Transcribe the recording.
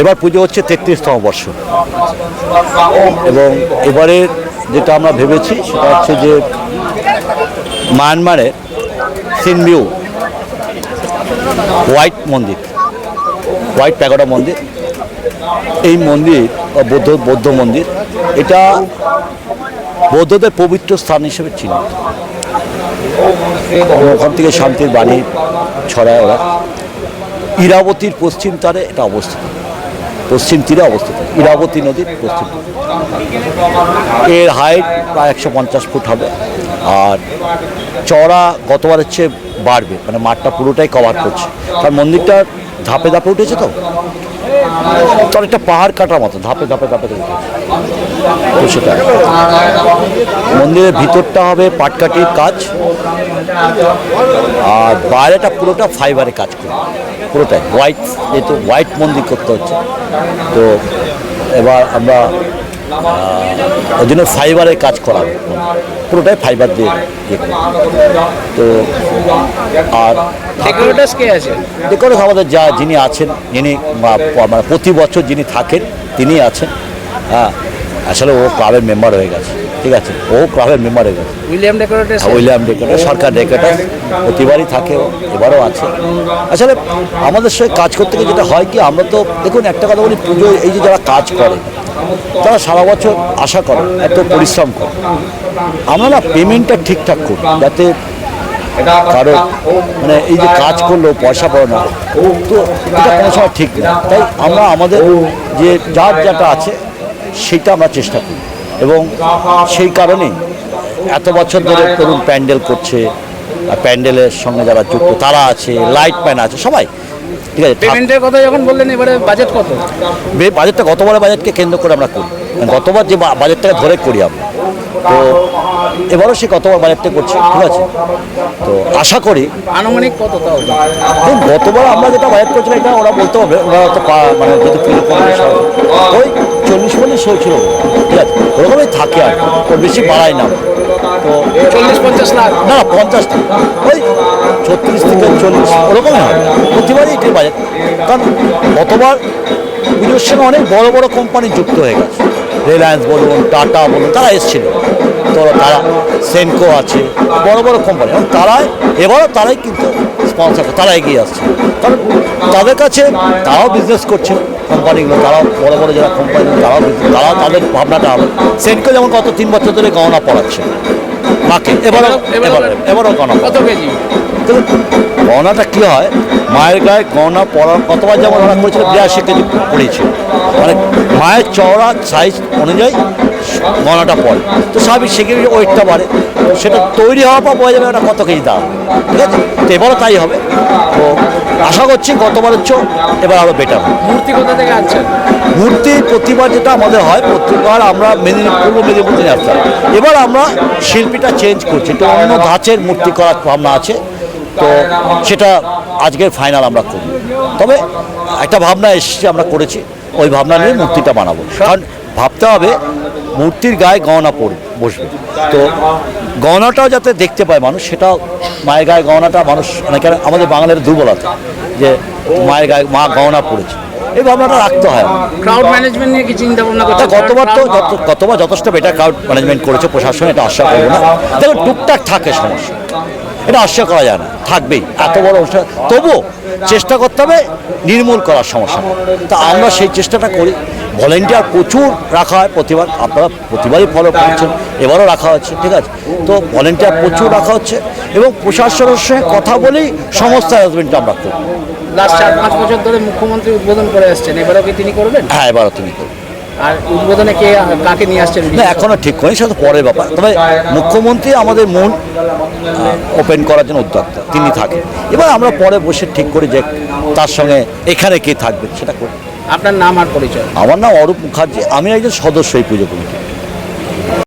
এবার পুজো হচ্ছে তেত্রিশতম বর্ষ। এবং এবারে যেটা আমরা ভেবেছি সেটা হচ্ছে যে মায়ানমারে সিনভিউ হোয়াইট মন্দির, হোয়াইট প্যাগোডা মন্দির, এই মন্দির বৌদ্ধ বৌদ্ধ মন্দির, এটা বৌদ্ধদের পবিত্র স্থান হিসেবে চিহ্নিত। ওখান থেকে শান্তির বাণী ছড়ায় ওরা। ইরাবতীর পশ্চিম তারে এটা অবস্থিত। পশ্চিম তীরে অবস্থিত। ইরাবতী নদীর পশ্চিম এর হাইট প্রায় একশো পঞ্চাশ ফুট হবে। আর চড়া গতবারের চেয়ে বাড়বে। মানে মাঠটা পুরোটাই কভার করছে। কারণ মন্দিরটা ধাপে ধাপে উঠেছে তো। তো একটা পাহাড় কাটার মতো, ধাপে ধাপে ধাপে তো সেটা মন্দিরের ভিতরটা হবে পাটকাটির কাজ, আর বাইরেটা পুরোটা ফাইবারে কাজ করবে পুরোটাই। হোয়াইট যেহেতু হোয়াইট মন্দির করতে হচ্ছে। তো এবার আমরা ওই জন্য ফাইবারের কাজ করা পুরোটাই ফাইবার দিয়ে ইয়ে তো আর ডেকোরেটার্স কে আছে? দেখুন আমাদের যা যিনি আছেন যিনি মানে প্রতি বছর যিনি থাকেন তিনি আছেন। হ্যাঁ আসলে ও ক্লাবের মেম্বার হয়ে গেছে। ঠিক আছে ও ক্লাবের মেম্বার হয়ে গেছে। William decorators William decorator Sarkar decorator প্রতিবারই থাকে ও, এবারও আছে। আসলে আমাদের সঙ্গে কাজ করতে গিয়ে যেটা হয় কি আমরা তো দেখুন একটা কথা বলি পুজো এই যে যারা কাজ করে তারা সারা বছর আশা করে, এত পরিশ্রম করে। আমরা পেমেন্টটা ঠিকঠাক করি, যাতে কারও মানে এই যে কাজ করল, পয়সা পাবো না। তো এটা কোনো সময় ঠিক না। তাই আমরা আমাদের যে যার যেটা আছে, সেটা আমরা চেষ্টা করি। এবং সেই কারণে এত বছর ধরে ধরুন প্যান্ডেল করছে প্যান্ডেলের সঙ্গে যারা যুক্ত, তারা আছে, লাইট ম্যান আছে, সবাই। ঠিক আছে পেমেন্টের কথা যখন বললেন এবারে বাজেট কত? বাজেটটা গতবারের বাজেটকে কেন্দ্র করে আমরা করি। গতবার যে বাজেটটাকে ধরে করি আমরা। তো এবারও সে গতবার বাজেটটা করছে ঠিক আছে? তো আশা করি আনুমানিক কত গতবার আমরা যেটা বাজেট করছিলাম এটা ওরা বলতে হবে ওরা তো পা- মানে কমিটির ওই চল্লিশ পঞ্চাশ হয়েছিল ঠিক আছে? ওরকমই থাকে আর। ওর বেশি বাড়ায় না। তো চল্লিশ পঞ্চাশ লাখ? না পঞ্চাশ ওই ছত্রিশ থেকে চল্লিশ ওরকমই হবে প্রতিবারই এটাই বাজেট কারণ গতবার পুজোর সঙ্গে অনেক বড় বড় কোম্পানি যুক্ত হয়ে গেছে। রিলায়েন্স বলুন টাটা বলুন তারা এসেছিল। তো তারা সেনকো আছে বড় বড় কোম্পানি এবং তারাই এবারও তারাই কিন্তু স্পন্সর তারা এগিয়ে আসছে। কারণ তাদের কাছে তারাও বিজনেস করছে কোম্পানিগুলো তারাও বড় বড় যারা কোম্পানি তারাও তারাও তাদের ভাবনাটা হবে সেনকো যেমন গত তিন বছর ধরে গহনা পড়াচ্ছে মাকে এবারও এবারও- এবারও গহনা কত কেজি? গহনাটা কী হয় মায়ের গায়ে গহনা পরার কতবার যেমন ওরা করেছিল বিরাশি কেজি পড়েছে মানে মায়ের চওড়া সাইজ অনুযায়ী গহনাটা পড়ে। তো স্বাভাবিক সেখানে ওয়েটটা বাড়ে। সেটা তৈরি হওয়ার পর বোঝা যাবে ওটা কত কেজি দাম। ঠিক আছে? তো এবারও তাই হবে। তো আশা করছি গতবারের চেয়েও এবার আরও বেটার মূর্তি কোথা থেকে আনছেন? মূর্তি প্রতিবার যেটা আমাদের হয় প্রতিবার আমরা মেদিনীপুর পূর্ব মেদিনীপুর আসতাম। এবার আমরা শিল্পীটা চেঞ্জ করছি। তো অন্য ধাঁচের মূর্তি করার ভাবনা আছে। তো সেটা আজকের ফাইনাল আমরা করি। তবে একটা ভাবনা এসেছে আমরা করেছি। ওই ভাবনা নিয়ে মূর্তিটা বানাবো। কারণ ভাবতে হবে মূর্তির গায়ে গহনা পড়বে বসবে। তো গহনাটাও যাতে দেখতে পায় মানুষ সেটাও মায়ের গায়ে গহনাটা মানুষ অনেকে আমাদের বাঙালির দুর্বলতা যে মায়ের গায়ে মা গহনা পড়েছে এই ভাবনাটা রাখতে হয় ক্রাউড ম্যানেজমেন্ট নিয়ে কি চিন্তা ভাবনা তা করছেন গতবার তো গতবার যথেষ্ট বেটার ক্রাউড ম্যানেজমেন্ট করেছে প্রশাসন এটা আশা করব না। দেখো টুকটাক থাকে সমস্যা। এটা আশা করা যায় না। থাকবেই এত বড় অনুষ্ঠান। তবুও চেষ্টা করতে হবে নির্মূল করার সমস্যা। তা আমরা সেই চেষ্টাটা করি। ভলেন্টিয়ার প্রচুর রাখা হয় প্রতিবার আপনারা প্রতিবারই ফলো করছেন এবারও রাখা হচ্ছে ঠিক আছে? তো ভলেন্টিয়ার প্রচুর রাখা হচ্ছে এবং প্রশাসনের সঙ্গে কথা বলেই সমস্ত অ্যারেঞ্জমেন্টটা আমরা করি লাস্ট চার পাঁচ বছর ধরে মুখ্যমন্ত্রী উদ্বোধন করে আসছেন এবারেও কি তিনি করবেন? হ্যাঁ এবারও তুমি করবে আর উদ্বোধনে কে কাকে নিয়ে আসছেন না এখনও ঠিক করেনি সেটা তো পরের ব্যাপার। তবে মুখ্যমন্ত্রী আমাদের মন ওপেন করার জন্য উদ্যোক্তা তিনি থাকেন। এবার আমরা পরে বসে ঠিক করি যে তার সঙ্গে এখানে কে থাকবে সেটা করি। আপনার নাম আর পরিচয়? আমার নাম অরূপ মুখার্জি আমি একজন সদস্য এই পুজো কমিটি